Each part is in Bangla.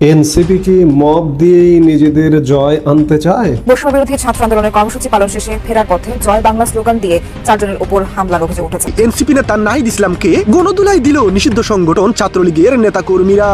এনসিপি কি মব দিয়েই নিজেদের জয় আনতে চায়? বৈষম্য বিরোধী ছাত্র আন্দোলনের কর্মসূচি পালন শেষে ফেরার পথে জয় বাংলা স্লোগান দিয়ে চারজনের উপর হামলার অভিযোগ উঠেছে। এনসিপি নেতা নাহিদ ইসলামকে গণদুলাই দিল নিষিদ্ধ সংগঠন ছাত্রলীগের নেতাকর্মীরা।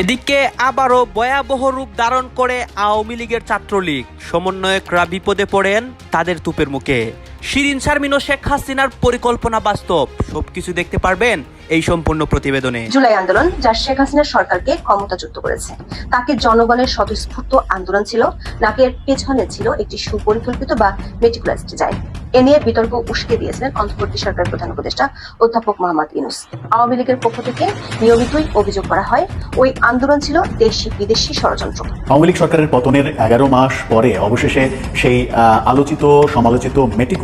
এদিকে আবারও ভয়াবহ রূপ ধারণ করে আওয়ামী লীগের ছাত্রলীগ। সমন্বয়করা বিপদে পড়েন তাদের তুপের মুখে। শিরিন শারমিন ও শেখ হাসিনার পরিকল্পনা বাস্তব। সবকিছু দেখতে পারবেন এই সম্পূর্ণ প্রতিবেদনে। জুলাই আন্দোলন যা শেখ হাসিনার সরকারকে ক্ষমতাচ্যুত করেছে। তাকে জনগণের স্বতঃস্ফূর্ত আন্দোলন ছিল নাকি এর পেছনে ছিল একটি সুপরিকল্পিত বা মেটিকুলাস ডিজাইন এ নিয়ে বিতর্ক উস্কে দিয়েছিলেন অন্তর্বর্তী সরকার প্রধান উপদেষ্টা অধ্যাপক মোহাম্মদ ইউনুস। আওয়ামী লীগের পক্ষ থেকে নিয়মিতই অভিযোগ করা হয় ওই আন্দোলন ছিল দেশি বিদেশি ষড়যন্ত্র। আওয়ামী লীগ সরকারের পতনের এগারো মাস পরে অবশেষে সেই আহ, আলোচিত সমালোচিত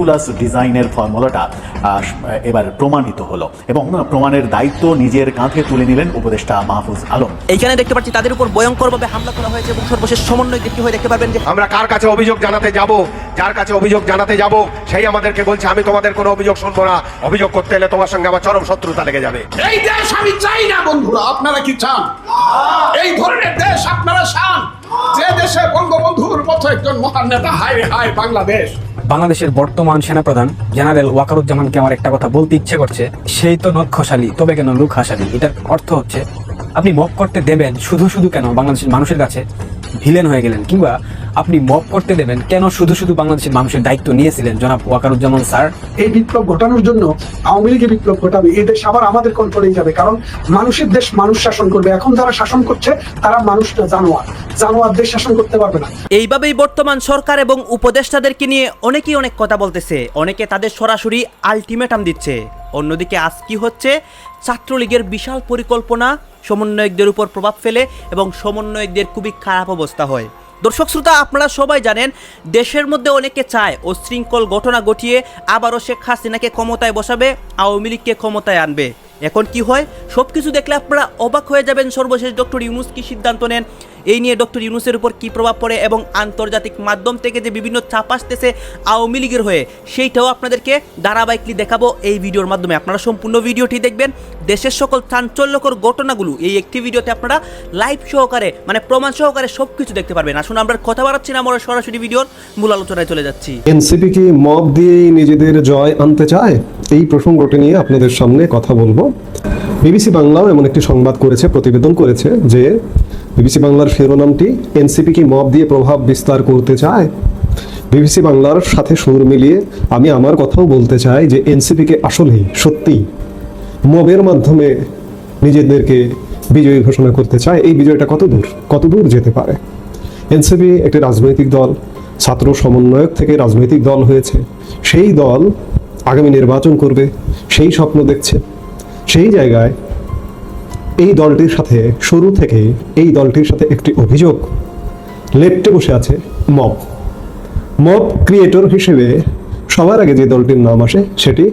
মেটিকুলাস ডিজাইনের ফর্মুলাটা এবার প্রমাণিত হলো এবং প্রমাণের দায়িত্ব নিজের কাঁধে তুলে নিলেন উপদেষ্টা মাহফুজ আলম। এইখানে দেখতে পাচ্ছি তাদের উপর ভয়ঙ্করভাবে হামলা করা হয়েছে এবং সর্বশেষ সমন্বয় দেখতে হয়ে দেখতে পারবেন যে আমরা কার কাছে অভিযোগ জানাতে যাব? যার কাছে অভিযোগ জানাতে যাব? সেই আমাদেরকে বলছে আমি তোমাদের কোনো অভিযোগ শুনব না। অভিযোগ করতে এলে তোমার সঙ্গে আমার চরম শত্রুতা লেগে যাবে। এই দেশ আমি চাই না বন্ধুরা। আপনারা কি চান? এই ধরনের দেশ আপনারা চান? যে দেশে বঙ্গবন্ধুর মতো একজন মহান নেতা হায় হায় বাংলাদেশ। বাংলাদেশের বর্তমান সেনাপ্রধান জেনারেল ওয়াকারুজ্জামানকে আমার একটা কথা বলতে ইচ্ছে করছে, সেই তো খসালি, তবে কেন লুক হাসালি? এটার অর্থ হচ্ছে আপনি মপ করতে দেবেন শুধু শুধু কেন বাংলাদেশের মানুষের কাছে ভিলেন হয়ে গেলেন কিংবা আপনি মপ করতে দেবেন কেন শুধু শুধু বাংলাদেশের মানুষের দায়িত্ব নিয়েছিলেন জনাব ওয়াকারুজ্জামান স্যার? এই বিপ্লব ঘটানোর জন্য আওয়ামী লীগের বিপ্লব ঘটাবে এই দেশ আবার আমাদের কন্ট্রোলেই যাবে কারণ মানুষের দেশ মানুষ শাসন করবে। এখন যারা শাসন করছে তারা মানুষ না জানোয়ার। জানোয়ার দেশ শাসন করতে পারবে না। এইভাবেই বর্তমান সরকার এবং উপদেষ্টাদেরকে নিয়ে অনেকেই অনেক কথা বলতেছে। অনেকে তাদের সরাসরি আলটিমেটাম দিচ্ছে। অন্যদিকে আজ কি হচ্ছে? ছাত্রলীগের বিশাল পরিকল্পনা সমন্বয়কদের উপর প্রভাব ফেলে এবং সমন্বয়কদের খুবই খারাপ অবস্থা হয়। দর্শক শ্রোতা, আপনারা সবাই জানেন, দেশের মধ্যে অনেকে চায় ও শৃঙ্খল ঘটনা ঘটিয়ে আবারও শেখ হাসিনাকে ক্ষমতায় বসাবে, আওয়ামী লীগকে ক্ষমতায় আনবে। এখন কি হয়? সব কিছু দেখলে আপনারা অবাক হয়ে যাবেন। সর্বশেষ ডক্টর ইউনুস কি সিদ্ধান্ত নেন? এই নিয়ে ডক্টর ইউনুসের উপর কি প্রভাব পড়ে এবং আন্তর্জাতিক মাধ্যম থেকে যে বিভিন্ন চাপ আসতেছে আওয়ামী লীগের হয়ে, সেইটাও আপনাদেরকে ধারাবাহিকলি দেখাবো এই ভিডিওর মাধ্যমে। আপনারা সম্পূর্ণ ভিডিওটি দেখবেন। দেশের সকল চাঞ্চল্যকর ঘটনাগুলো এই একটি ভিডিওতে আপনারা লাইভ সহকারে মানে প্রমাণ সহকারে সব কিছু দেখতে পারবেন। আসুন, আমরা কথা বাড়াচ্ছি না, আমরা সরাসরি ভিডিওর মূল আলোচনায় চলে যাচ্ছি। এনসিপি কি মব দিয়েই নিজেদের জয় আনতে চায়? এই প্রসঙ্গটি নিয়ে আপনাদের সামনে কথা বলব। বিবিসি বাংলাও এমন একটি সংবাদ করেছে, প্রতিবেদন করেছে যে বিবিসি বাংলার শিরোনামটি এনসিপি কি মব দিয়ে প্রভাব বিস্তার করতে চায়? বিবিসি বাংলার সাথে সুর মিলিয়ে আমি আমার কথাও বলতে চাই যে এনসিপিকে আসলেই সত্যিই মবের মাধ্যমে নিজেদেরকে বিজয়ী ঘোষণা করতে চায়। এই বিজয়টা কত দূর কত দূর যেতে পারে? এনসিপি একটি রাজনৈতিক দল, ছাত্র সমন্বয়ক থেকে রাজনৈতিক দল হয়েছে। সেই দল আগামী নির্বাচন করবে, সেই স্বপ্ন দেখছে। সেই জায়গায় এই দলটির সাথে শুরু থেকে এই দলটির সাথে একটি অভিযোগ। লেপটে বসে আছে মব। মব ক্রিয়েটর হিসেবে সবার আগে যে দলটির নাম আসে সেটি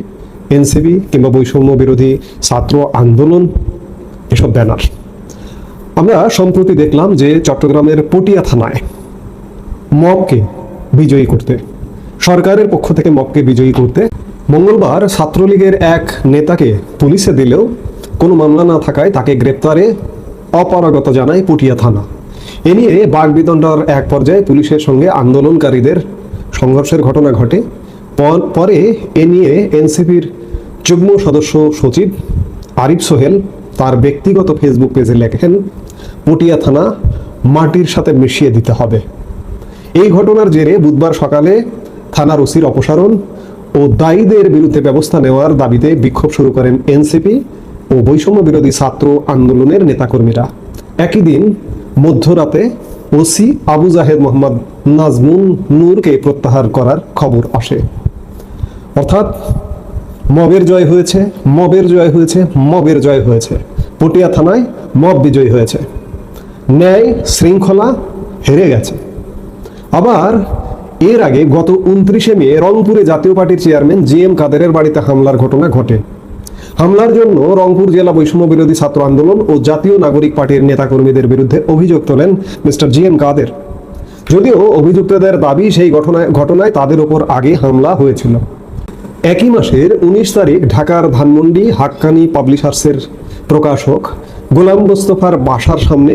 এনসিবি কিংবা বৈষম্য বিরোধী ছাত্র আন্দোলন এসব ব্যানার। আমরা সম্প্রতি দেখলাম যে চট্টগ্রামের পটিয়া থানায় মবকে বিজয়ী করতে, সরকারের পক্ষ থেকে মবকে বিজয়ী করতে মঙ্গলবার ছাত্রলীগের এক নেতাকে পুলিশে দিলেও কোনো মামলা না থাকায় তাকে গ্রেপ্তারে অপারগত জানায় পুটিয়া থানা। এ নিয়ে বাগবিতণ্ডার এক পর্যায়ে পুলিশের সঙ্গে আন্দোলনকারীদের সংঘর্ষের ঘটনা ঘটে। পরে এ নিয়ে এনসিপির যুগ্ম সদস্য সচিব আরিফ সোহেল তার ব্যক্তিগত ফেসবুক পেজে লেখেন, পটিয়া থানা মাটির সাথে মিশিয়ে দিতে হবে। এই ঘটনার জেরে বুধবার সকালে থানার ওসির অপসারণ ও দায়ীদের বিরুদ্ধে ব্যবস্থা নেওয়ার দাবিতে বিক্ষোভ শুরু করেন এনসিপি ও বৈষম্য বিরোধী ছাত্র আন্দোলনের নেতাকর্মীরা। একই দিন মধ্যরাতে ওসি আবু জাহেদ মোহাম্মদ নাজমুন নূরকে প্রত্যাহার করার খবর আসে। অর্থাৎ মবের জয় হয়েছে, মবের জয় হয়েছে, মবের জয় হয়েছে। পটিয়া থানায় মব বিজয় হয়েছে। ন্যায় শৃঙ্খলা হেরে গেছে। আবার এর আগে গত উনত্রিশে মে রংপুরে জাতীয় পার্টির চেয়ারম্যান জি এম কাদেরের বাড়িতে হামলার ঘটনা ঘটে। হামলার জন্য রংপুর জেলা বৈষম্য বিরোধী ছাত্র আন্দোলন ও জাতীয় নাগরিক পার্টির নেতাকর্মীদের বিরুদ্ধে অভিযোগ তোলেন মিস্টার জি এম কাদের। যদিও অভিযুক্তদের দাবি সেই ঘটনায় ঘটনায় তাদের ওপর আগে হামলা হয়েছিল। একই মাসের উনিশ তারিখ ঢাকার ধানমন্ডি হাক্কানি পাবলিশার্সের প্রকাশক গোলাম মোস্তফার বাসার সামনে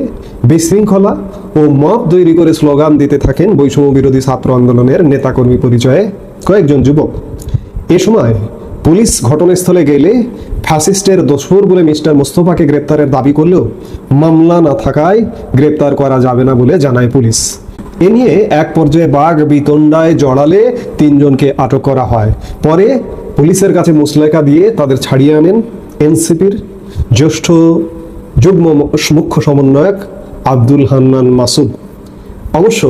বিশৃঙ্খলা ও মত তৈরি করে স্লোগান দিতে থাকেন বৈষম্য বিরোধী ছাত্র আন্দোলনের নেতাকর্মী পরিচয়ে কয়েকজন যুবক। এ সময় পুলিশ ঘটনাস্থলে গেলে ফ্যাসিস্টের দোসর বলে মিস্টার মোস্তফাকে গ্রেপ্তারের দাবি করলেও মামলা না থাকায় গ্রেপ্তার করা যাবে না বলে জানায় পুলিশ। এ নিয়ে এক পর্যায়ে বাঘ বিতণ্ডায় জড়ালে তিনজনকে আটক করা হয়। পরে পুলিশের কাছে মুসলেকা দিয়ে তাদের ছাড়িয়ে আনেন এনসিপির জ্যেষ্ঠ যুগ্ম মুখ্য সমন্বয়ক আব্দুল হান্নান মাসুদ। অবশ্য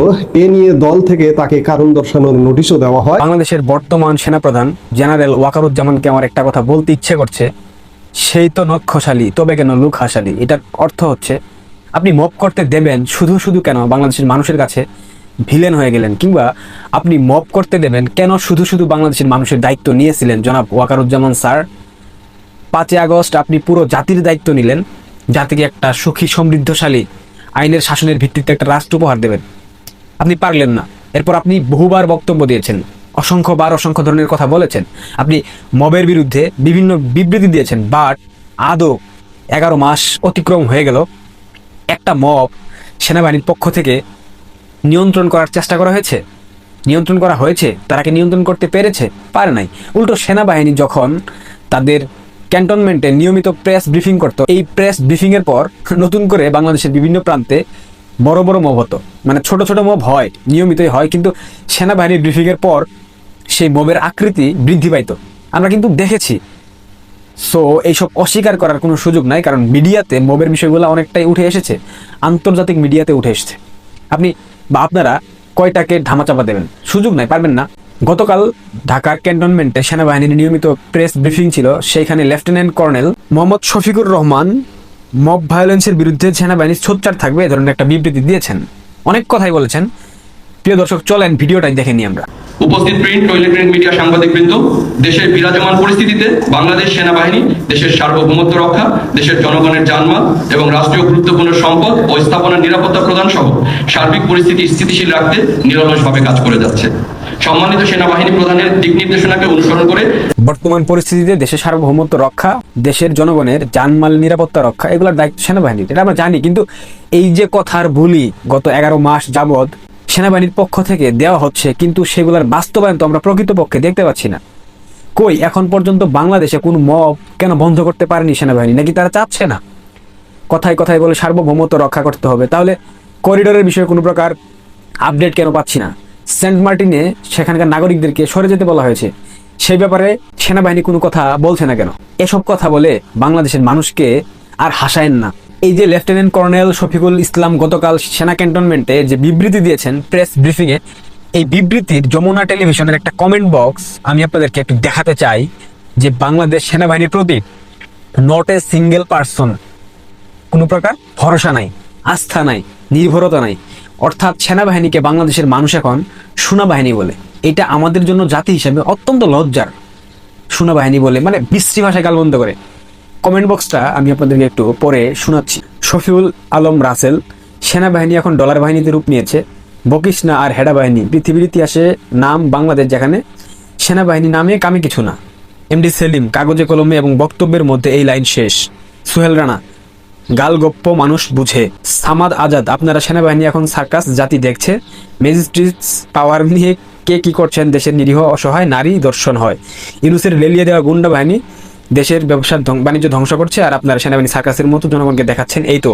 এ নিয়ে দল থেকে তাকে কারণ দর্শানোর নোটিশও দেওয়া হয়। বাংলাদেশের বর্তমান সেনাপ্রধান জেনারেল ওয়াকারুজ্জামানকে আমার একটা কথা বলতে ইচ্ছে করছে। সেই তো নক্ষশালী, তবে কেন লুক হাসালি এটার অর্থ হচ্ছে, আপনি মপ করতে দেবেন শুধু শুধু কেন বাংলাদেশের মানুষের কাছে ভিলেন হয়ে গেলেন, কিংবা আপনি মপ করতে দেবেন কেন শুধু শুধু বাংলাদেশের মানুষের দায়িত্ব নিয়েছিলেন? জনাব ওয়াকারুজ্জামান স্যার, পাঁচই আগস্ট আপনি পুরো জাতির দায়িত্ব নিলেন, জাতিকে একটা সুখী সমৃদ্ধশালী আইনের শাসনের ভিত্তিতে একটা রাষ্ট্র উপহার দেবেন। আপনি পারলেন না। এরপর আপনি বহুবার বক্তব্য দিয়েছেন। অসংখ্যবার অসংখ্য ধরনের কথা বলেছেন। আপনি মবের বিরুদ্ধে বিভিন্ন বিবৃতি দিয়েছেন বাট আদৌ এগারো মাস অতিক্রম হয়ে গেল। একটা মব সেনাবাহিনীর পক্ষ থেকে নিয়ন্ত্রণ করার চেষ্টা করা হয়েছে? নিয়ন্ত্রণ করা হয়েছে? তারাকে নিয়ন্ত্রণ করতে পেরেছে? পারে নাই। উল্টো সেনাবাহিনী যখন তাদের ক্যান্টনমেন্টে নিয়মিত প্রেস ব্রিফিং করতো, এই প্রেস ব্রিফিংয়ের পর নতুন করে বাংলাদেশের বিভিন্ন প্রান্তে বড় বড় মব হতো। মানে ছোট ছোট মব হয়, নিয়মিতই হয়, কিন্তু সেনাবাহিনীর ব্রিফিংয়ের পর সেই মবের আকৃতি বৃদ্ধি পাইতো। আমরা কিন্তু দেখেছি। সো এইসব অস্বীকার করার কোনো সুযোগ নাই, কারণ মিডিয়াতে মবের বিষয়গুলো অনেকটাই উঠে এসেছে। আন্তর্জাতিক মিডিয়াতে উঠে এসেছে। আপনি বা আপনারা কয়টাকে ধামাচাপা দেবেন? সুযোগ নাই, পারবেন না। গতকাল ঢাকার ক্যান্টনমেন্টে সেনাবাহিনীর নিয়মিত প্রেস ব্রিফিং ছিল, সেইখানে lieutenant colonel Mohammad Shafiqur Rahman mob ভায়োলেন্সের বিরুদ্ধে সেনাবাহিনী সোচ্চার থাকবে এ ধরনের একটা বিবৃতি দিয়েছেন। অনেক কথাই বলেছেন। প্রিয় দর্শক, চলেন ভিডিওটাই দেখে নিই আমরা। উপস্থিত প্রিন্ট ও ইলেকট্রনিক মিডিয়া সাংবাদিকবৃন্দ দেশের বিরাজমান পরিস্থিতিতে বাংলাদেশ সেনাবাহিনী, দেশের সার্বভৌমত্ব রক্ষা, দেশের জনগণের জানমাল এবং রাষ্ট্রীয় গুরুত্বপূর্ণ সম্পদ ও স্থাপনার নিরাপত্তা প্রদান সহ সার্বিক পরিস্থিতি স্থিতিশীল রাখতে নিরলসভাবে কাজ করে যাচ্ছে। সম্মানিত সেনাবাহিনী প্রধানের দিক নির্দেশনাকে অনুসরণ করে বর্তমান পরিস্থিতিতে দেশের সার্বভৌমত্ব রক্ষা, দেশের জনগণের জানমাল নিরাপত্তা রক্ষা, এগুলোর দায়িত্ব সেনাবাহিনীর। এটা আমরা জানি, কিন্তু এই যে কথার বলি গত এগারো মাস যাবৎ সেনাবাহিনীর পক্ষ থেকে দেওয়া হচ্ছে, কিন্তু সেগুলোর বাস্তবায়ন তো আমরা প্রকৃতপক্ষে দেখতে পাচ্ছি না। কই, এখন পর্যন্ত বাংলাদেশে কোনো মব কেন বন্ধ করতে পারেনি সেনাবাহিনী? নাকি তারা চাচ্ছে না? কথায় কথায় বলে সার্বভৌমত্ব রক্ষা করতে হবে। তাহলে করিডোরের বিষয়ে কোনো প্রকার আপডেট কেন পাচ্ছি না? সেন্ট মার্টিনে সেখানকার নাগরিকদেরকে সরে যেতে বলা হয়েছে। সেই ব্যাপারে সেনাবাহিনী কোনো কথা বলছে না কেন? এসব কথা বলে বাংলাদেশের মানুষকে আর হাসায়েন না। এই যে লেফটেন্যান্ট কর্নেল শফিকুল ইসলাম গতকাল সেনা ক্যান্টনমেন্টে যে বিবৃতি দিয়েছেন প্রেস ব্রিফিংয়ে, এই বিবৃতির যমুনা টেলিভিশনের একটা কমেন্ট বক্স আমি আপনাদেরকে একটু দেখাতে চাই যে বাংলাদেশ সেনাবাহিনীর প্রতি নট এ সিঙ্গেল পার্সন কোনো প্রকার ভরসা নাই, আস্থা নাই, নির্ভরতা নাই। অর্থাৎ সেনাবাহিনীকে বাংলাদেশের মানুষ এখন সুনাবাহিনী বলে। এটা আমাদের জন্য জাতি হিসেবে অত্যন্ত লজ্জার। সুনাবাহিনী বলে মানে বিশ্রী ভাষায় গালবন্ধ করে। কমেন্ট বক্সটা আমি আপনাদেরকে একটু পরে শোনাচ্ছি। শফিউল আলম রাসেল, সেনাবাহিনী এখন ডলার বাহিনীতে রূপ নিয়েছে। বকিস না আর হেডা বাহিনী, পৃথিবীর ইতিহাসে নাম বাংলাদেশ যেখানে, সেনাবাহিনী নামে কামে কিছু না। এমডি সেলিম, কাগজে কলমে এবং বক্তব্যের মধ্যে এই লাইন শেষ। সুহেল রানা গালগপ্প মানুষ বুঝে। সামাদ আজাদ, আপনারা সেনাবাহিনী এখন সার্কাস জাতি দেখছে। ম্যাজিস্ট্রেটস পাওয়ার নিয়ে কে কি করছেন দেশের নিরীহ অসহায় নারী দর্শন হয়। ইউনুসের লেলিয়ে দেওয়া গুন্ডা বাহিনী দেশের ব্যবসার বাণিজ্য ধ্বংস করছে আর আপনারা সেনাবাহিনী সার্কাসের মতো জনগণকে দেখাচ্ছেন। এই তো,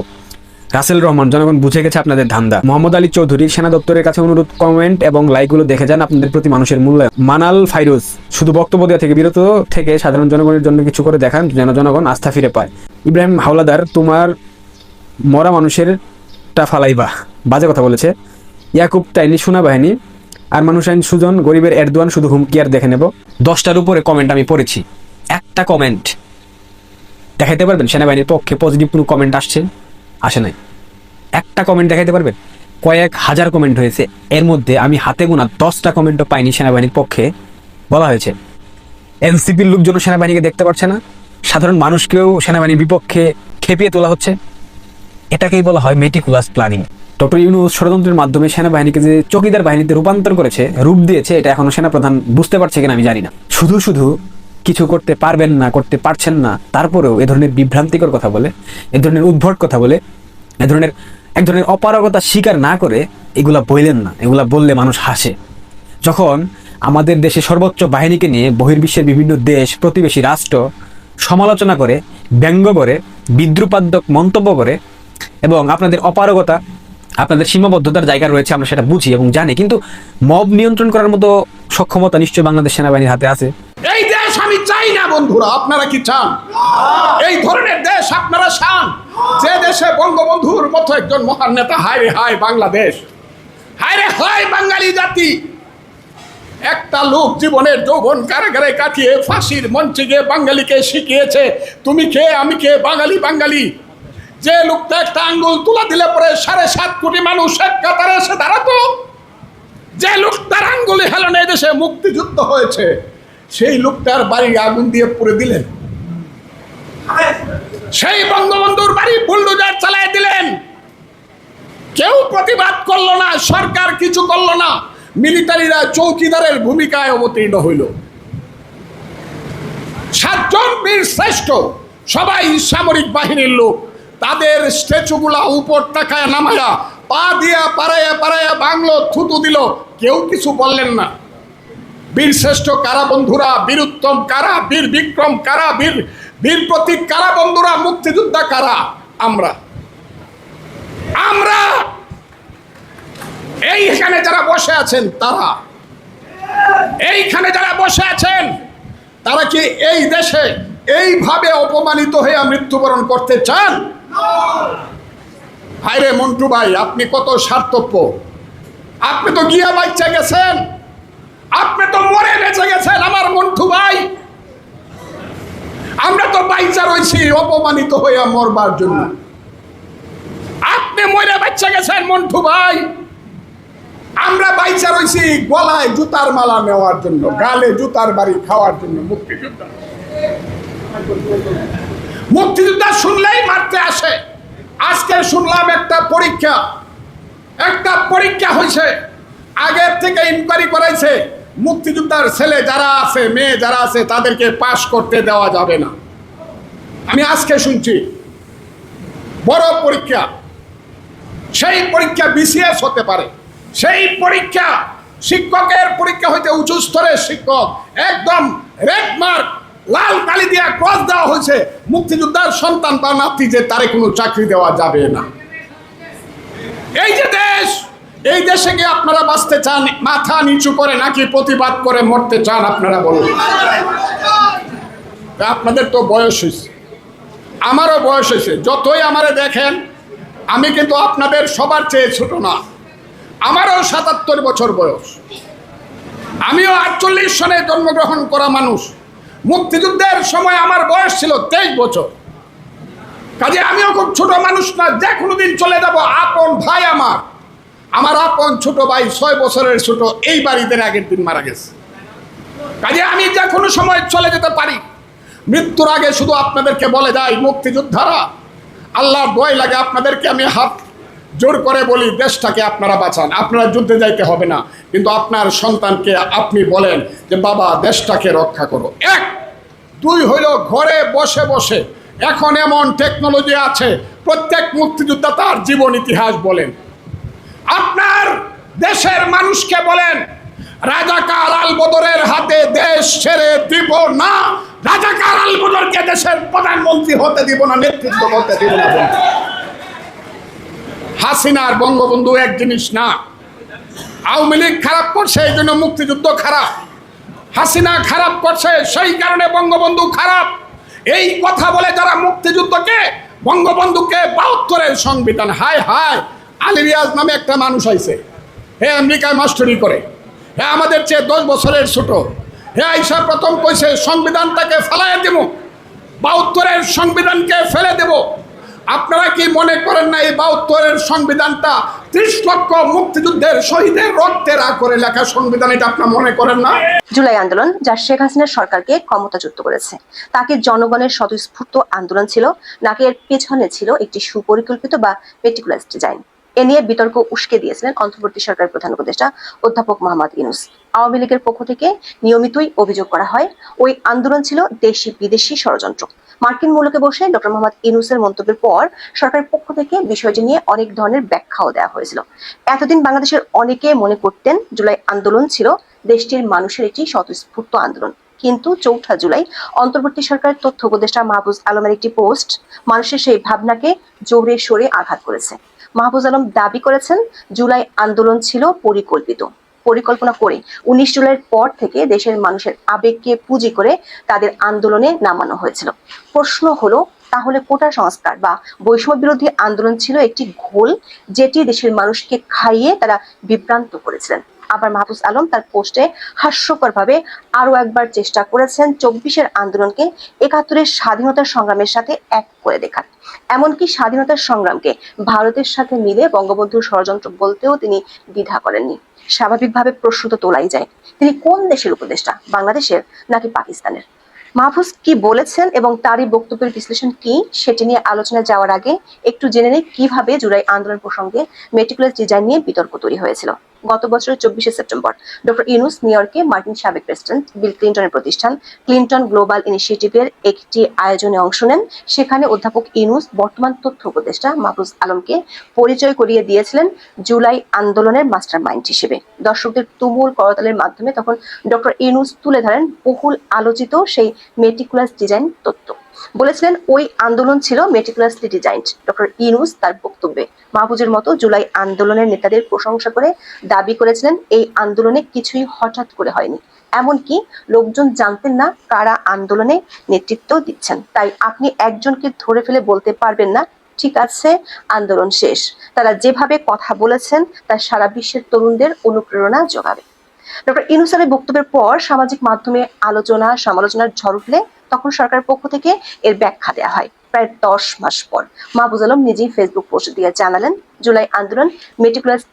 রাসেল রহমান, জনগণ বুঝে গেছে আপনাদের ধান্দা। মোহাম্মদ আলী চৌধুরী সেনা দপ্তরের কাছে অনুরোধ, কমেন্ট এবং লাইকগুলো দেখে যান আপনাদের প্রতি মানুষের মূল্যায়ন। মানাল ফাইরুজ, শুধু বক্তব্য দেওয়া থেকে বিরত থেকে সাধারণ জনগণের জন্য কিছু করে দেখান, যেন জনগণ আস্থা ফিরে পায়। ইব্রাহিম হাওলাদার, তোমার মরা মানুষের টা ফালাইবা। বাজে কথা বলেছে। ইয়াকুব টাইনি সোনা বাহিনী আর মানুষ আইন সুজন গরিবের এরদোয়ান শুধু হুমকি আর দেখে নেব। দশটার উপরে কমেন্ট আমি পড়েছি। একটা কমেন্ট দেখাইতে পারবেন? সেনাবাহিনীর পক্ষে পজিটিভ কোনো কমেন্ট আসছে? আসে নাই। একটা কমেন্ট দেখাইতে পারবেন? কয়েক হাজার কমেন্ট হয়েছে। এর মধ্যে আমি হাতে গোনা দশটা কমেন্টও পাইনি সেনাবাহিনীর পক্ষে। বলা হয়েছে। এনসিপির লোকজন সেনাবাহিনীকে দেখতে পাচ্ছে না। সাধারণ মানুষকেও সেনাবাহিনীর বিপক্ষে খেপিয়ে তোলা হচ্ছে। এটাকেই বলা হয় মেটিকুলাস প্ল্যানিং ডক্টর ইউনুস ষড়যন্ত্রের মাধ্যমে সেনাবাহিনীকে যে চকিদার বাহিনীতে রূপান্তর করেছে, রূপ দিয়েছে, এটা এখনও সেনাপ্রধান বুঝতে পারছে কিনা আমি জানি না। শুধু শুধু কিছু করতে পারবেন না, করতে পারছেন না, তারপরেও এ ধরনের বিভ্রান্তিকর কথা বলে, এ ধরনের উদ্ভট কথা বলে, এ ধরনের, এক ধরনের অপারগতা স্বীকার না করে এগুলা বললেন না, এগুলা বললে মানুষ হাসে। যখন আমাদের দেশে সর্বোচ্চ বাহিনীকে নিয়ে বহির্বিশ্বের বিভিন্ন দেশ, প্রতিবেশী রাষ্ট্র সমালোচনা করে, ব্যঙ্গ করে, বিদ্রুপাত্মক মন্তব্য করে এবং আপনাদের অপারগতা, আপনাদের সীমাবদ্ধতার জায়গা রয়েছে, আমরা সেটা বুঝি এবং জানি। কিন্তু মব নিয়ন্ত্রণ করার মতো সক্ষমতা নিশ্চয়ই বাংলাদেশ সেনাবাহিনীর হাতে আছে। এই দেশ আমি চাই না, বন্ধুরা, আপনারা কি চান? এই ধরনের দেশ আপনারা চান? যে দেশে বঙ্গবন্ধুর মতো একজন মহান নেতা, হায় রে হায় বাংলাদেশ, হায় রে হায় বাঙালি জাতি একটা লোক জীবনের যৌবন কারাগারে কাটিয়ে ফাঁসির মঞ্চে গিয়ে বাঙালিকে শিখিয়েছে, তুমি কে? আমি কে? বাঙালি বাঙালি। যে লোকটা একটা আঙ্গুল তুলা দিলে পরে সাড়ে সাত কোটি মানুষ এক কাতারে এসে দাঁড়াতো। যে লোকটার আঙ্গুলি হেলনে দেশে মুক্তিযুদ্ধ হয়েছে, সেই লোকটার বাড়ি আগুন দিয়ে পুড়ে দিলেন। সেই বঙ্গবন্ধুর বাড়ি বুলডোজার চালায় দিলেন। কেউ প্রতিবাদ করল না, সরকার কিছু করল না। মিলিটারিরা চৌকিদারের ভূমিকায় অবতীর্ণ হইল। সাতজন বীর শ্রেষ্ঠ, সবাই সামরিক বাহিনীর লোক। তাদের স্ট্যাচুগুলা উপর টাকায় নামায়া, পা দিয়া পাড়াইয়া পাড়াইয়া বাংলো থুতু দিল। কেউ কিছু বললেন না। বীর শ্রেষ্ঠ কারা বন্ধুরা? বীরুত্তম কারা? বীর বিক্রম কারা? বীর বীর প্রতীক কারা বন্ধুরা? মুক্তিযোদ্ধা কারা? আমরা। আমরা এইখানে যারা বসে আছেন, তারা। এইখানে যারা বসে আছেন, তারা কি এই দেশে এইভাবে অপমানিত হয়ে মৃত্যুবরণ করতে চান? হায়রে মন্টু ভাই, আপনি কত স্বার্থপ্য আপনি তো গিয়া বাচ্চা গেছেন। আপনি তো মরে বেঁচে গেছেন, আমার মন্টু ভাই। আমরা তো বাইচা রয়েছি অপমানিত হইয়া মরবার জন্য। আপনি মরে বাচ্চা গেছেন, মন্টু ভাই। আমরা বাইচা রয়েছি গলায় জুতার মালা নেওয়ার জন্য, গালে জুতার বাড়ি খাওয়ার জন্য মুক্তিযোদ্ধা। মুক্তিযোদ্ধা শুনলেই মারতে আসে। আজকে শুনলাম একটা পরীক্ষা। একটা পরীক্ষা হয়েছে। আগের থেকে ইনকোয়ারি করাইছে, মুক্তিযোদ্ধার ছেলে যারা আছে, মেয়ে যারা আছে, তাদেরকে পাশ করতে দেওয়া যাবে না। আমি আজকে শুনছি, বড় পরীক্ষা। সেই পরীক্ষা বিসিএস হতে পারে। সেই পরীক্ষা শিক্ষকের পরীক্ষা হইতে উঁচু স্তরের শিক্ষক, একদম রেড মার্ক লাল কালি দিয়া ক্রস দেওয়া হয়েছে। মুক্তিযোদ্ধার সন্তান বা নাতি যে তারে কোনো চাকরি দেওয়া যাবে না। এই যে দেশ, এই দেশে গিয়ে আপনারা বাঁচতে চান, মাথা নিচু করে নাকি প্রতিবাদ করে মরতে চান আপনারা বলুন। আপনাদের তো বয়স হয়েছে আমারও বয়স হয়েছে যতই আমারে দেখেন, আমি কিন্তু আপনাদের সবার চেয়ে ছোট না। আমারও সাতাত্তর বছর বয়স। আমিও আটচল্লিশ সনে জন্মগ্রহণ করা মানুষ। মুক্তিযুদ্ধের সময় আমার বয়স ছিল তেইশ বছর। কাজে আমিও খুব ছোট মানুষ না, যে কোনো দিন চলে যাব আপন ভাই আমার। আমার আপন ছোট ভাই ছয় বছরের ছোট, এই বাড়িতে আগের দিন মারা গেছে। কাজে আমি যে কোনো সময় চলে যেতে পারি। মৃত্যুর আগে শুধু আপনাদেরকে বলে যাই, মুক্তিযোদ্ধারা, আল্লাহর দোয়াই লাগে আপনাদেরকে আমি হাত জোর করে বলি, দেশটাকে আপনারা বাঁচান। আপনারা যুদ্ধে যাইতে হবে না। কিন্তু আপনার সন্তানকে আপনি বলেন যে, বাবা, দেশটাকে রক্ষা করো। এক। দুই হইল ঘরে বসে বসে। এখন এমন টেকনোলজি আছে, প্রত্যেক মুক্তিযোদ্ধা তার জীবন ইতিহাস বলেন। আপনার দেশের মানুষকে বলেন, রাজাকার আল বদরের হাতে দেশ ছেড়ে দিব না। রাজাকার আল বদরকে দেশের প্রধানমন্ত্রী হতে দিব না, নেতৃত্ব হতে দিব না। হাসিনার বঙ্গবন্ধু এক জিনিস না। আওয়ামী লীগ খারাপ করছে, এই জন্য মুক্তিযুদ্ধ খারাপ। হাসিনা খারাপ করছে, সেই কারণে বঙ্গবন্ধু খারাপ। এই কথা বলে যারা মুক্তিযুদ্ধকে, বঙ্গবন্ধুকে বাহাত্তরের সংবিধান, হায় হায়, আলী রিয়াজ নামে একটা মানুষ আইছে। হে আমেরিকায় মাস্টারি করে হ্যাঁ আমাদের চেয়ে দশ বছরের ছোট, হে আইসা প্রথম কইছে, সংবিধানটাকে ফেলাইয়া দেব, বাহাত্তরের সংবিধানকে ফেলে দেব। আপনারা কি মনে করেন না এই বাহাত্তরের সংবিধানটা ত্রিশ লক্ষ মুক্তিযুদ্ধের শহীদের রক্তের করে লেখা সংবিধান, এটা আপনার মনে করেন না? জুলাই আন্দোলন যা শেখ হাসিনার সরকারকে ক্ষমতাচ্যুত করেছে। তাকে জনগণের স্বতঃস্ফূর্ত আন্দোলন ছিল, নাকি এর পেছনে ছিল একটি সুপরিকল্পিত বা মেটিকুলাস ডিজাইন এ নিয়ে বিতর্ক উস্কে দিয়েছিলেন অন্তর্বর্তী সরকারের প্রধান উপদেষ্টা অধ্যাপক মোহাম্মদ ইনুস আওয়ামী লীগের পক্ষ থেকে নিয়মিতই অভিযোগ করা হয়, ওই আন্দোলন ছিল দেশি বিদেশি ষড়যন্ত্র। মার্কিন মূলকে বসে ডক্টর মোহাম্মদ ইউনুসের মন্তব্যের পর সরকারের পক্ষ থেকে বিষয়টি নিয়ে অনেক ধরনের ব্যাখ্যাও দেওয়া হয়েছিল। এতদিন বাংলাদেশের অনেকে মনে করতেন জুলাই আন্দোলন ছিল দেশটির মানুষের একটি স্বতঃস্ফূর্ত আন্দোলন। কিন্তু চৌঠা জুলাই অন্তর্বর্তী সরকারের তথ্য উপদেষ্টা মাহবুজ আলমের একটি পোস্ট মানুষের সেই ভাবনাকে জোরে সরে আঘাত করেছে। মাহবুজ আলম দাবি করেছেন, জুলাই আন্দোলন ছিল পরিকল্পিত। পরিকল্পনা করে। উনিশ জুলাইয়ের পর থেকে দেশের মানুষের আবেগকে পুঁজি করে তাদের আন্দোলনে নামানো হয়েছিল। প্রশ্ন হলো, তাহলে কোটা সংস্কার বা বৈষম্য বিরোধী আন্দোলন ছিল একটি ঘোল যেটি দেশের মানুষকে খাইয়ে তারা বিভ্রান্ত করেছিলেন। আবার মাহফুজ আলম তার পোস্টে হাস্যকরভাবে আরও একবার চেষ্টা করেছেন চব্বিশের আন্দোলনকে একাত্তরের স্বাধীনতার সংগ্রামের সাথে এক করে দেখার। এমনকি স্বাধীনতার সংগ্রামকে ভারতের সাথে মিলে বঙ্গবন্ধুর ষড়যন্ত্র বলতেও তিনি দ্বিধা করেননি। স্বাভাবিকভাবে প্রশ্ন তোলাই যায়। তিনি কোন দেশের উপদেষ্টা, বাংলাদেশের নাকি পাকিস্তানের? মাহফুজ কি বলেছেন এবং তারই বক্তব্যের বিশ্লেষণ কি সেটি নিয়ে আলোচনা যাওয়ার আগে একটু জেনে নেই কীভাবে জুলাই আন্দোলন প্রসঙ্গে মেট্রিকুলার ডিজাইন নিয়ে বিতর্ক তৈরি হয়েছিল। গত বছরের চব্বিশে সেপ্টেম্বর, ডক্টর ইনুস নিউ ইয়র্কে মার্কিন সাবেক প্রেসিডেন্ট বিল ক্লিন্টনের প্রতিষ্ঠান ক্লিন্টন গ্লোবাল ইনিশিয়েটিভের একটি আয়োজনে অংশ নেন। সেখানে অধ্যাপক ইনুস বর্তমান তথ্য উপদেষ্টা মাহফুজ আলমকে পরিচয় করিয়ে দিয়েছিলেন জুলাই আন্দোলনের মাস্টার মাইন্ড হিসেবে। দর্শকদের তুমুল করতালের মাধ্যমে তখন ডক্টর ইনুস তুলে ধরেন বহুল আলোচিত সেই মেটিকুলাস ডিজাইন তথ্য বলেছিলেন, ওই আন্দোলন ছিল মেটিকুলাসলি ডিজাইনড। ডক্টর ইনুস তার বক্তব্যে মাহফুজের মতো জুলাই আন্দোলনের নেতাদের প্রশংসা করে দাবি করেছিলেন, এই আন্দোলনে কিছুই হঠাৎ করে হয়নি। এমনকি লোকজন জানতেন না কারা আন্দোলনে নেতৃত্ব দিচ্ছেন। তাই আপনি একজনকে ধরে ফেলে বলতে পারবেন না, ঠিক আছে, আন্দোলন শেষ। তারা যেভাবে কথা বলেছেন, তা সারা বিশ্বের তরুণদের অনুপ্রেরণা যোগাবে। ডক্টর ইনুসারের বক্তব্যের পর সামাজিক মাধ্যমে আলোচনা, সমালোচনার ঝড় উঠলে তখন সরকারের পক্ষ থেকে এর ব্যাখ্যা দেওয়া হয়। প্রায় দশ মাস পর মাহবুজ আলম নিজেই ফেসবুক পোস্ট দিয়ে জানালেন, জুলাই আন্দোলন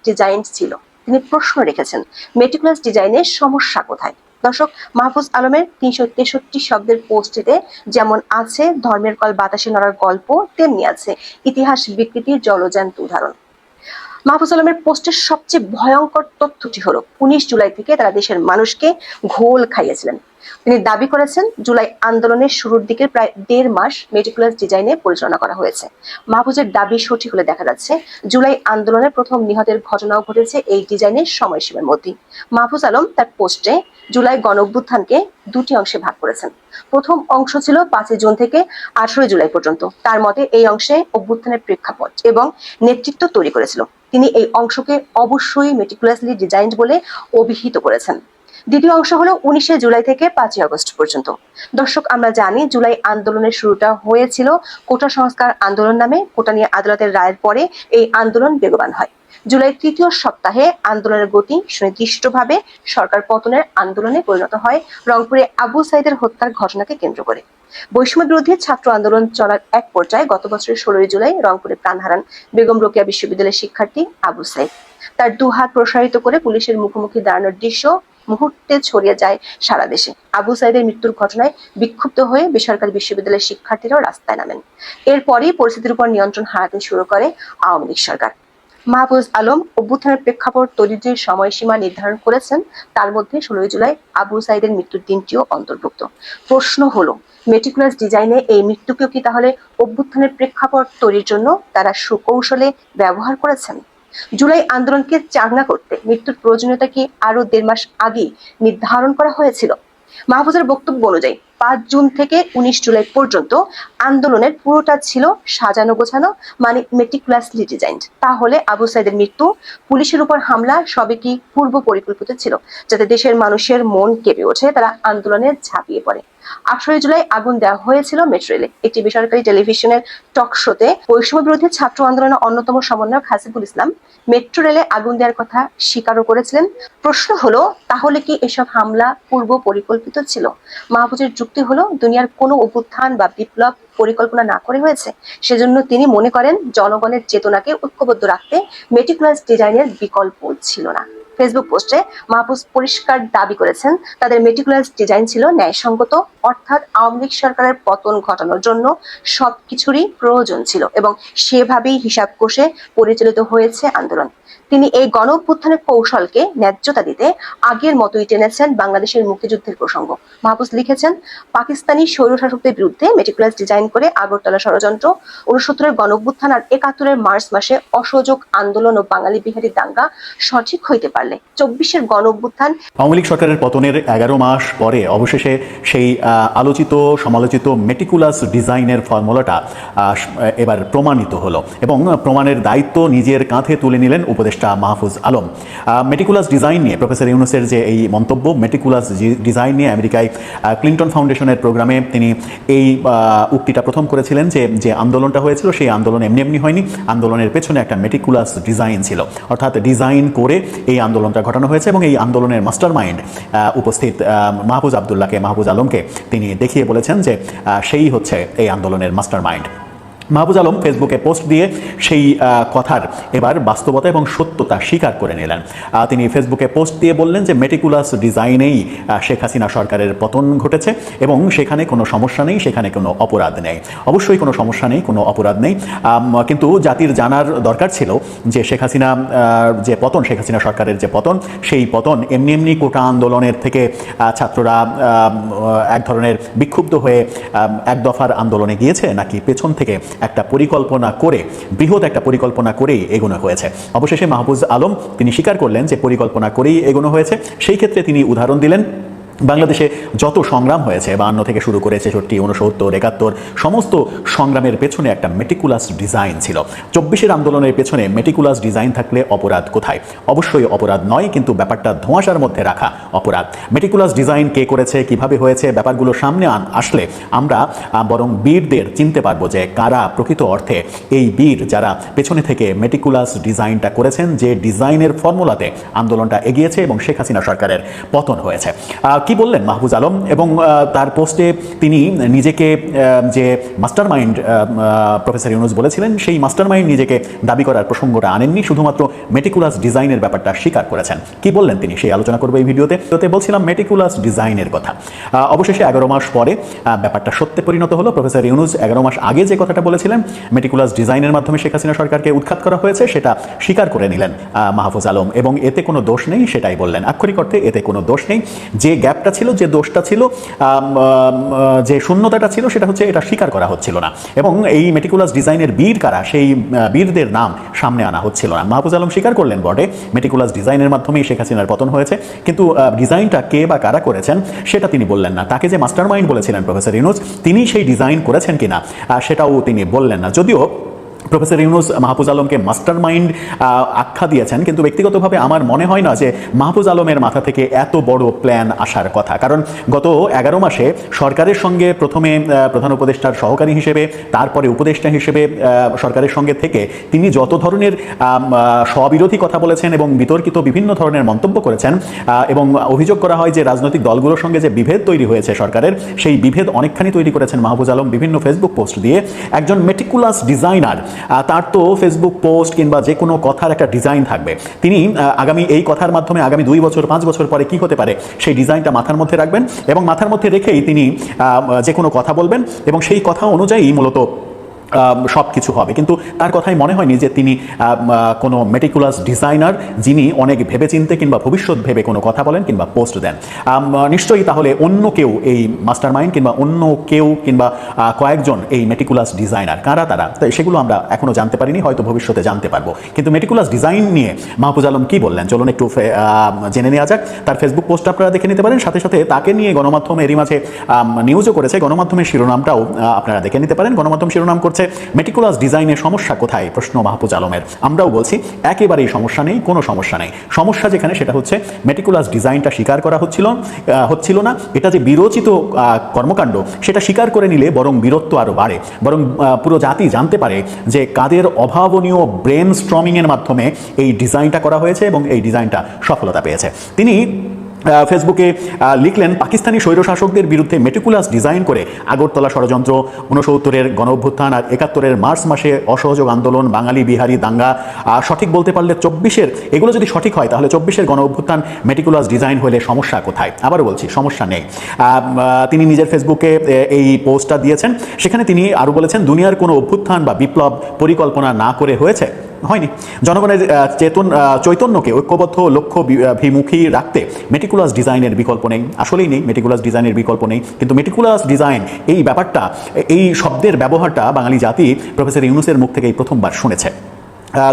ডিজাইন ছিল। তিনি প্রশ্ন রেখেছেন মেটিকুলাস ডিজাইনের সমস্যা কোথায়? দর্শক মাহফুজ আলমের তিনশো তেষট্টি শব্দের পোস্টটিতে যেমন আছে, ধর্মের কল বাতাসে নড়ার গল্প, তেমনি আছে। ইতিহাস বিকৃতির জলজান্ত উদাহরণ। মাহফুজ আলমের পোস্টের সবচেয়ে ভয়ঙ্কর তথ্যটি হলো, উনিশ জুলাই থেকে তারা দেশের মানুষকে ঘোল খাইয়েছিলেন। তিনি দাবি করেছেন, জুলাই আন্দোলনের শুরুর দিকে প্রায় দেড় মাস মেটিকুলাস ডিজাইনে পরিচালনা করা হয়েছে। মাহফুজের দাবি সঠিক হলে দেখা যাচ্ছে, জুলাই আন্দোলনের প্রথম নিহতের ঘটনাও ঘটেছে এই ডিজাইনের সময়সীমার মধ্যে মাহফুজ আলম তার পোস্টে জুলাই গণ দুটি অংশে ভাগ করেছেন। প্রথম অংশ ছিল পাঁচই জুন থেকে আঠারোই জুলাই পর্যন্ত। তার মতে এই অংশে অভ্যুত্থানের প্রেক্ষাপট এবং নেতৃত্ব তৈরি করেছিল। তিনি এই অংশকে অবশ্যই মেটিকুলাসলি ডিজাইনড বলে অভিহিত করেছেন। দ্বিতীয় অংশ হলো উনিশে জুলাই থেকে পাঁচই আগস্ট পর্যন্ত। দর্শক, আমরা জানি জুলাই আন্দোলনের শুরুটা হয়েছিল কোটা সংস্কার আন্দোলন নামে। কোটা নিয়ে আদালতের রায়ের পরে এই আন্দোলন বেগবান হয়। জুলাই তৃতীয় সপ্তাহে আন্দোলনের গতি সুনির্দিষ্টভাবে সরকার পতনের আন্দোলনে পরিণত হয়। রংপুরে আবু সাইদের হত্যার ঘটনাকে কেন্দ্র করে। বৈষম্য বিরোধী ছাত্র আন্দোলন চলার এক পর্যায়ে গত বছরের ষোলোই জুলাই রংপুরে প্রাণ হারান বেগম রোকেয়া বিশ্ববিদ্যালয়ের শিক্ষার্থী আবু সাইদ। তার দুহাত প্রসারিত করে পুলিশের মুখোমুখি দাঁড়ানোর দৃশ্য মুহূর্তে ছড়িয়ে যায় সারা দেশে। আবু সাইদের মৃত্যুর ঘটনায় বিক্ষুব্ধ হয়ে বেসরকারি বিশ্ববিদ্যালয়ের শিক্ষার্থীরাও রাস্তায় নামেন। এরপরই পরিস্থিতির উপর নিয়ন্ত্রণ হারাতে শুরু করে আওয়ামী লীগ সরকার। মাহফুজ আলম অভ্যুত্থানের প্রেক্ষাপট তৈরির যে সময়সীমা নির্ধারণ করেছেন। তার মধ্যে ষোলোই জুলাই আবু সাইদের মৃত্যুর দিনটিও অন্তর্ভুক্ত। প্রশ্ন হলো, মেটিকুলাস ডিজাইনে এই মৃত্যুকেও কি তাহলে অভ্যুত্থানের প্রেক্ষাপট তৈরির জন্য তারা সুকৌশলে ব্যবহার করেছেন? জুলাই আন্দোলনকে চাঙ্গা করতে মৃত্যুর প্রয়োজনীয়তা কি আরও দেড় মাস আগে নির্ধারণ করা হয়েছিল। মাহফুজের বক্তব্য অনুযায়ী, পাঁচ জুন থেকে উনিশ জুলাই পর্যন্ত আন্দোলনের পুরোটা ছিল সাজানো গোছানো মানে মেটিকুলাসলি ডিজাইন তাহলে আবু সাইদের মৃত্যু, পুলিশের উপর হামলা সবে কি পূর্ব পরিকল্পিত ছিল, যাতে দেশের মানুষের মন কেঁপে ওঠে, তারা আন্দোলনে ঝাঁপিয়ে পড়ে। আঠারোই জুলাই আগুন দেওয়া হয়েছিল মেট্রো রেলে একটি বেসরকারি টেলিভিশনের টক শোতে বৈষম্য বিরোধী ছাত্র আন্দোলনের অন্যতম সমন্বয়ক হাসিবুল ইসলাম মেট্রো রেলে আগুন দেওয়ার কথা স্বীকারও করেছিলেন। প্রশ্ন হলো, তাহলে কি এসব হামলা পূর্ব পরিকল্পিত ছিল? মাহফুজের যুক্তি হলো, দুনিয়ার কোনো অভ্যুত্থান বা বিপ্লব পরিকল্পনা না করে হয়েছে। সেজন্য তিনি মনে করেন, জনগণের চেতনাকে ঐক্যবদ্ধ রাখতে মেটিকুলাস ডিজাইনের বিকল্প ছিল না। ফেসবুক পোস্টে মাহফুজ পরিষ্কার দাবি করেছেন, তাদের মেটিকুলার ডিজাইন ছিল ন্যায়সঙ্গত, অর্থাৎ আওয়ামী লীগ সরকারের পতন ঘটানোর জন্য সবকিছুরই প্রয়োজন ছিল এবং সেভাবেই হিসাব কষে পরিচালিত হয়েছে আন্দোলন। তিনি এই গণ অভ্যুত্থানের কৌশলকে ন্যায্যতা দিতে আগের মতোই টেনেছেন বাংলাদেশের মুক্তিযুদ্ধের প্রসঙ্গ। মাহফুজ লিখেছেন, পাকিস্তানি স্বৈরশাসকদের বিরুদ্ধে মেটিকুলাস ডিজাইন করে আগরতলা ষড়যন্ত্র উনসত্তরের গণ অভ্যুত্থান আর একাত্তরের মার্চ মাসে অসহযোগ আন্দোলন ও বাঙালি বিহারী দাঙ্গা সঠিক হইতে পারলে। চব্বিশের গণ অভ্যুত্থান আওয়ামী লীগ সরকারের পতনের এগারো মাস পরে অবশেষে সেই আলোচিত, সমালোচিত মেটিকুলাস ডিজাইনের ফর্মুলাটা এবার প্রমাণিত হলো এবং প্রমাণের দায়িত্ব নিজের কাঁধে তুলে নিলেন উপদেষ্টা মাহফুজ আলম। মেটিকুলাস ডিজাইন নিয়ে প্রফেসর ইউনুসের যে এই মন্তব্য মেটিকুলাস ডিজাইন নিয়ে আমেরিকায় ক্লিন্টন ফাউন্ডেশনের প্রোগ্রামে তিনি এই উক্তিটা প্রথম করেছিলেন যে যে আন্দোলনটা হয়েছিল, সেই আন্দোলন এমনি এমনি হয়নি। আন্দোলনের পেছনে একটা মেটিকুলাস ডিজাইন ছিল। অর্থাৎ ডিজাইন করে এই আন্দোলনটা ঘটানো হয়েছে এবং এই আন্দোলনের মাস্টার মাইন্ড উপস্থিত মাহফুজ আবদুল্লাহকে, মাহফুজ আলমকে তিনি দেখিয়ে বলেছেন যে সেই হচ্ছে এই আন্দোলনের মাস্টার মাইন্ড মাহবুজ আলম ফেসবুকে পোস্ট দিয়ে সেই কথার এবার বাস্তবতা এবং সত্যতা স্বীকার করে নিলেন। তিনি ফেসবুকে পোস্ট দিয়ে বললেন যে, মেটিকুলাস ডিজাইনেই শেখ হাসিনা সরকারের পতন ঘটেছে এবং সেখানে কোনো সমস্যা নেই, সেখানে কোনো অপরাধ নেই। অবশ্যই কোনো সমস্যা নেই, কোনো অপরাধ নেই। কিন্তু জাতির জানার দরকার ছিল যে, শেখ হাসিনা যে পতন, শেখ হাসিনা সরকারের যে পতন, সেই পতন এমনি এমনি কোটা আন্দোলনের থেকে ছাত্ররা এক ধরনের বিক্ষুব্ধ হয়ে এক দফার আন্দোলনে গিয়েছে নাকি পেছন থেকে একটা পরিকল্পনা করে, বৃহৎ একটা পরিকল্পনা করেই এগোনো হয়েছে। অবশেষে মাহবুজ আলম তিনি স্বীকার করলেন যে পরিকল্পনা করেই এগোনো হয়েছে। সেই ক্ষেত্রে তিনি উদাহরণ দিলেন বাংলাদেশে যত সংগ্রাম হয়েছে বান্ন থেকে শুরু করে ছেষট্টি উনসত্তর একাত্তর, সমস্ত সংগ্রামের পেছনে একটা মেটিকুলাস ডিজাইন ছিল। চব্বিশের আন্দোলনের পেছনে মেটিকুলাস ডিজাইন থাকলে অপরাধ কোথায়? অবশ্যই অপরাধ নয়, কিন্তু ব্যাপারটা ধোঁয়াশার মধ্যে রাখা অপরাধ। মেটিকুলাস ডিজাইন কে করেছে, কীভাবে হয়েছে, ব্যাপারগুলো সামনে আসলে আমরা বরং বীরদের চিনতে পারব যে কারা প্রকৃত অর্থে এই বীর যারা পেছনে থেকে মেটিকুলাস ডিজাইনটা করেছেন, যে ডিজাইনের ফর্মুলাতে আন্দোলনটা এগিয়েছে এবং শেখ হাসিনা সরকারের পতন হয়েছে। কি বললেন মাহবুজ আলম? এবং তার পোস্টে তিনি নিজেকে যে মাস্টার মাইন্ড প্রফেসর ইউনুস বলেছিলেন, সেই মাস্টার মাইন্ড নিজেকে দাবি করার প্রসঙ্গটা আনেননি, শুধুমাত্র মেটিকুলাস ডিজাইনের ব্যাপারটা স্বীকার করেছেন। কি বললেন তিনি সেই আলোচনা করব এই ভিডিওতে? ভিডিওতে বলছিলাম মেটিকুলাস ডিজাইনের কথা। অবশেষে এগারো মাস পরে ব্যাপারটা সত্যে পরিণত হলো। প্রফেসর ইউনুস এগারো মাস আগে যে কথাটা বলেছিলেন, মেটিকুলাস ডিজাইনের মাধ্যমে শেখ হাসিনা সরকারকে উৎখাত করা হয়েছে, সেটা স্বীকার করে নিলেন মাহফুজ আলম। এবং এতে কোনো দোষ নেই, সেটাই বললেন। আক্ষরিক অর্থে এতে কোনো দোষ নেই। যে গ্যাপটা ছিল, যে দোষটা ছিল যে শূন্যতাটা ছিল, সেটা হচ্ছে এটা স্বীকার করা হচ্ছিল না। এবং এই মেটিকুলাস ডিজাইনের বীর কারা, সেই বীরদের নাম সামনে আনা হচ্ছিল না। মাহফুজ আলম স্বীকার করলেন বটে মেটিকুলাস ডিজাইনের মাধ্যমেই শেখ হাসিনার পতন হয়েছে, কিন্তু ডিজাইনটা কে বা কারা করেছেন, সেটা তিনি বললেন না। তাকে যে মাস্টার মাইন্ড বলেছিলেন প্রফেসর ইউনুস তিনি সেই ডিজাইন করেছেন কিনা সেটাও তিনি বললেন না। যদিও প্রফেসর ইউনুস মাহফুজ আলমকে মাস্টার মাইন্ড আখ্যা দিয়েছেন। কিন্তু ব্যক্তিগতভাবে আমার মনে হয় না যে মাহফুজ আলমের মাথা থেকে এত বড় প্ল্যান আসার কথা। কারণ গত এগারো মাসে সরকারের সঙ্গে প্রথমে প্রধান উপদেষ্টার সহকারী হিসেবে, তারপরে উপদেষ্টা হিসেবে সরকারের সঙ্গে থেকে তিনি যত ধরনের স্ববিরোধী কথা বলেছেন এবং বিতর্কিত বিভিন্ন ধরনের মন্তব্য করেছেন এবং অভিযোগ করা হয় যে রাজনৈতিক দলগুলোর সঙ্গে যে বিভেদ তৈরি হয়েছে সরকারের, সেই বিভেদ অনেকখানি তৈরি করেছেন মাহফুজ আলম বিভিন্ন ফেসবুক পোস্ট দিয়ে। একজন মেটিকুলাস ডিজাইনার তার তো ফেসবুক পোস্ট কিংবা যে কোনো কথার একটা ডিজাইন থাকবে। তিনি আগামী এই কথার মাধ্যমে আগামী দুই বছর, পাঁচ বছর পরে কি হতে পারে, সেই ডিজাইনটা মাথার মধ্যে রাখবেন এবং মাথার মধ্যে রেখেই তিনি যে কোনো কথা বলবেন এবং সেই কথা অনুযায়ী মূলত সব কিছু হবে। কিন্তু তার কথাই মনে হয়নি যে তিনি কোনো মেটিকুলাস ডিজাইনার যিনি অনেক ভেবেচিন্তে কিংবা ভবিষ্যৎ ভেবে কোনো কথা বলেন কিংবা পোস্ট দেন। নিশ্চয়ই তাহলে অন্য কেউ এই মাস্টার মাইন্ড কিংবা অন্য কেউ কিংবা কয়েকজন এই মেটিকুলাস ডিজাইনার কারা তারা? তাই সেগুলো আমরা এখনও জানতে পারিনি, হয়তো ভবিষ্যতে জানতে পারব। কিন্তু মেটিকুলাস ডিজাইন নিয়ে মাহফুজ আলম কি বললেন? চলুন একটু জেনে নেওয়া যাক। তার ফেসবুক পোস্ট আপনারা দেখে নিতে পারেন, সাথে সাথে তাকে নিয়ে গণমাধ্যম এরই মাঝে নিউজও করেছে। গণমাধ্যমের শিরোনামটাও আপনারা দেখে নিতে পারেন। গণমাধ্যম শিরোনাম করছে মেটিকুলাস ডিজাইনের সমস্যা কোথায়? প্রশ্ন মাহফুজ আলমের। আমরাও বলছি, একেবারেই সমস্যা নেই, কোনো সমস্যা নেই। সমস্যা যেখানে, সেটা হচ্ছে মেটিকুলাস ডিজাইনটা স্বীকার করা হচ্ছিল হচ্ছিল না। এটা যে বিরোচিত কর্মকাণ্ড, সেটা স্বীকার করে নিলে বরং বীরত্ব আরও বাড়ে। বরং পুরো জাতি জানতে পারে যে কাদের অভাবনীয় ব্রেন স্ট্রমিংয়ের মাধ্যমে এই ডিজাইনটা করা হয়েছে এবং এই ডিজাইনটা সফলতা পেয়েছে। তিনি ফেসবুকে লিখলেন, পাকিস্তানি স্বৈরশাসকদের বিরুদ্ধে মেটিকুলাস ডিজাইন করে আগরতলা ষড়যন্ত্র উনসত্তরের গণ অভ্যুত্থান আর একাত্তরের মার্চ মাসে অসহযোগ আন্দোলন, বাঙালি, বিহারি, দাঙ্গা। সঠিক বলতে পারলে চব্বিশের, এগুলো যদি সঠিক হয়, তাহলে চব্বিশের গণ অভ্যুত্থান মেটিকুলাস ডিজাইন হলে সমস্যা কোথায়? আবারও বলছি, সমস্যা নেই। তিনি নিজের ফেসবুকে এই পোস্টটা দিয়েছেন। সেখানে তিনি আরও বলেছেন, দুনিয়ার কোনো অভ্যুত্থান বা বিপ্লব পরিকল্পনা না করে হয়েছে। হয়নি। জনগণের চেতন চৈতন্যকে ঐক্যবদ্ধ, লক্ষ্য ভিমুখী রাখতে মেটিকুলাস ডিজাইনের বিকল্প নেই। আসলেই নেই মেটিকুলাস ডিজাইনের বিকল্প নেই। কিন্তু মেটিকুলাস ডিজাইন এই ব্যাপারটা, এই শব্দের ব্যবহারটা বাঙালি জাতি প্রফেসর ইউনুসের মুখ থেকে এই প্রথমবার শুনেছে।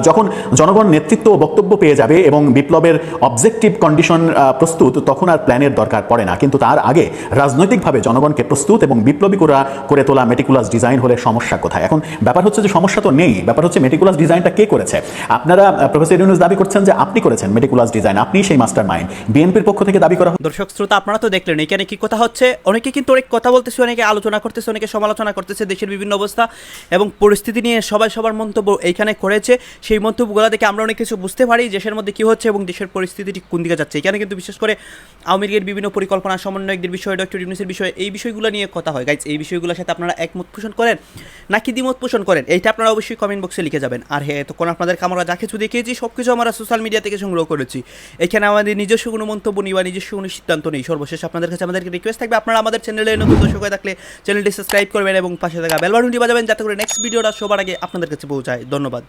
যখন জনগণ নেতৃত্ব বক্তব্য পেয়ে যাবে এবং বিপ্লবের অবজেক্টিভ কন্ডিশন প্রস্তুত, তখন আর প্ল্যানের দরকার পড়ে না। কিন্তু তার আগে রাজনৈতিকভাবে জনগণকে প্রস্তুত এবং বিপ্লবী করা, করে তোলা মেটিকুলাস ডিজাইন হলে সমস্যা কোথায়? এখন ব্যাপার হচ্ছে যে সমস্যা তো নেই। ব্যাপার হচ্ছে মেটিকুলাস ডিজাইনটা কে করেছে? আপনারা প্রফেসর ইউনুস দাবি করছেন যে আপনি করেছেন মেটিকুলাস ডিজাইন আপনি সেই মাস্টার মাইন্ড বিএনপির পক্ষ থেকে দাবি করা দর্শক, শ্রোতা, আপনারা তো দেখলেন, এখানে কি কথা হচ্ছে? অনেকে কিন্তু অনেক কথা বলতেছে, অনেকে আলোচনা করতেছে, অনেকে সমালোচনা করতেছে, দেশের বিভিন্ন অবস্থা এবং পরিস্থিতি নিয়ে সবাই সবার মন্তব্য এইখানে করেছে। সেই মন্তব্যগুলো দেখে আমরা অনেক কিছু বুঝতে পারি, দেশের মধ্যে কি হচ্ছে এবং দেশের পরিস্থিতিটি কোন দিকে যাচ্ছে। এখানে কিন্তু বিশেষ করে আওয়ামী লীগের বিভিন্ন পরিকল্পনা, সমন্বয়কদের বিষয়ে ডক্টর ইউনুসের বিষয়ে এই বিষয়গুলো নিয়ে কথা হয়। গাইজ এই বিষয়গুলোর সাথে আপনারা একমত পোষণ করেন নাকি দ্বিমত পোষণ করেন? এইটা আপনারা অবশ্যই কমেন্ট বক্সে লিখে যাবেন। আর হ্যাঁ তখন আপনাদেরকে আমরা যা কিছু দেখিয়েছি সব কিছু আমরা সোশ্যাল মিডিয়া থেকে সংগ্রহ করেছি। এখানে আমাদের নিজস্ব কোনো মন্তব্য নেই বা নিজস্ব কোনো সিদ্ধান্ত নেই। সর্বশেষ আপনাদের কাছে আমাদেরকে রিকোয়েস্ট থাকবে, আপনারা আমাদের চ্যানেলে নতুন দর্শক হয়ে থাকলে চ্যানেলটি সাবস্ক্রাইব করবেন এবং পাশে থাকা বেল বাটনটি বাজাবেন, যাতে করে নেক্সট ভিডিওটা সবার আগে আপনাদের কাছে পৌঁছায়। ধন্যবাদ।